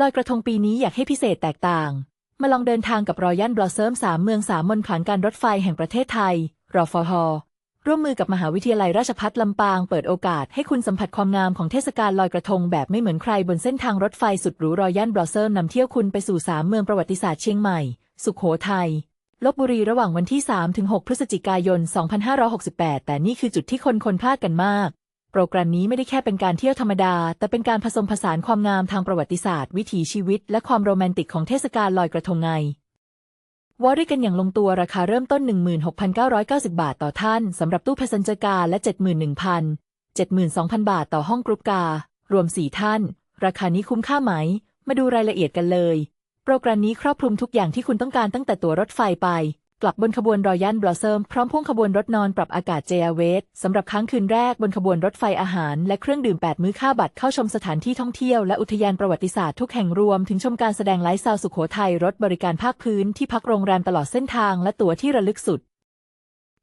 ลอยกระทงปีนี้อยากให้พิเศษแตกต่าง มาลองเดินทางกับรอยัลบลอสเซิมสามเมืองสามมนต์ขลังการรถไฟแห่งประเทศไทย รอฟฮร่วมมือกับมหาวิทยาลัยราชภัฏลำปางเปิดโอกาสให้คุณสัมผัสความงามของเทศกาลลอยกระทงแบบไม่เหมือนใครบนเส้นทางรถไฟสุดหรูรอยัลบลอสเซิมนำเที่ยวคุณไปสู่สามเมืองประวัติศาสตร์เชียงใหม่ สุขโขทัยลบบุรีระหว่างวันที่3ถึง6พฤศจิกายน 2568 แต่นี่คือจุดที่คนคนพลาดกันมาก โปรแกรมนี้ไม่ได้แค่เป็นการเที่ยวธรรมดา แต่เป็นการผสมผสานความงามทางประวัติศาสตร์ วิถีชีวิต และความโรแมนติกของเทศกาลลอยกระทงไงวอด้วยกันอย่างลงตัวราคาเริ่มต้น 16,990 บาทต่อท่านสำหรับตู้ Passenger กาและ 71,000 72,000 บาทต่อห้องกรุ๊ปกา รวม 4 ท่าน ราคานี้คุ้มค่าไหม มาดูรายละเอียดกันเลย โปรแกรมนี้ครอบคลุมทุกอย่างที่คุณต้องการตั้งแต่ตั๋วรถไฟไป กลับบนขบวนรอยัลบลอเซิมพร้อมพ่วงขบวนรถนอนปรับอากาศเจอาเวสสำหรับค้างคืนแรกบนขบวนรถไฟอาหาร และเครื่องดื่ม 8 มื้อค่าบัตรเข้าชมสถานที่ท่องเที่ยวและอุทยานประวัติศาสตร์ทุกแห่งรวมถึงชมการแสดงไลฟ์สไตล์สุขโขทัยรถบริการภาคพื้นที่พักโรงแรมตลอดเส้นทางและตั๋วที่ระลึกสุด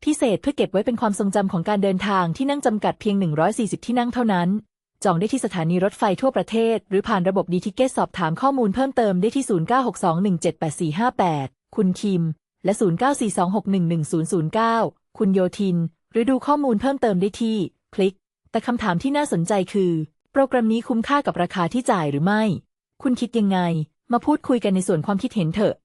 พิเศษเพื่อเก็บไว้เป็นความทรงจำของการเดินทางที่นั่งจำกัดเพียง 140 ที่นั่งเท่านั้นจองได้ที่สถานีรถไฟทั่วประเทศ หรือผ่านระบบดีทิเกตสอบถามข้อมูลเพิ่มเติมได้ที่0962178458 คุณคิม และ 0942611009 คุณโยทิน หรือดูข้อมูลเพิ่มเติมได้ที่ คลิก แต่คำถามที่น่าสนใจคือ โปรแกรมนี้คุ้มค่ากับราคาที่จ่ายหรือไม่ คุณคิดยังไง มาพูดคุยกันในส่วนความคิดเห็นเถอะ